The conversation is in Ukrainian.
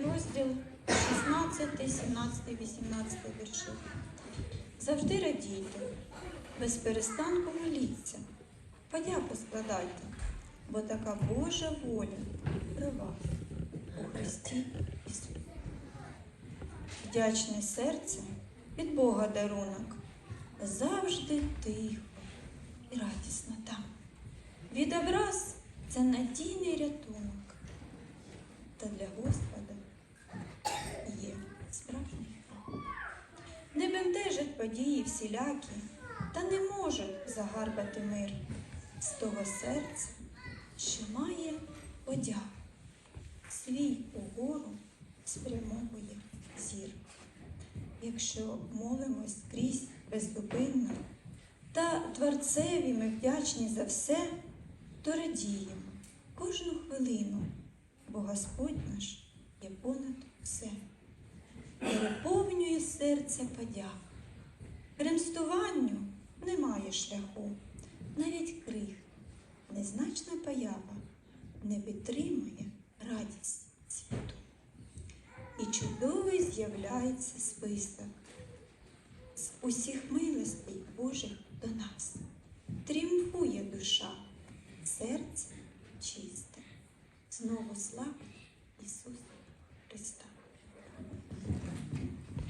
розділ 16, 17, 18 вірші. Завжди радійте, без перестанку моліться, подяку складайте, бо така Божа воля про у Христі Ісусі. Вдячне серце від Бога дарунок, завжди тихо і радісно там. Від образ це надійний рятунок, та для Господа є справжній храм. Не події всілякі, та не можуть загарбати мир з того серця, що має подяку, свій угору спрямовує зір. Якщо молимось скрізь беззупинно, та Творцеві ми вдячні за все, то радіємо кожну хвилину, бо Господь наш є понад все. Переповнює серце подяка. Ремстуванню немає шляху, навіть крих, незначна поява не підтримує радість світу. І чудовий з'являється список з усіх милостей Божих до нас. Тріумфує душа, серце чисте, знову слава Ісус.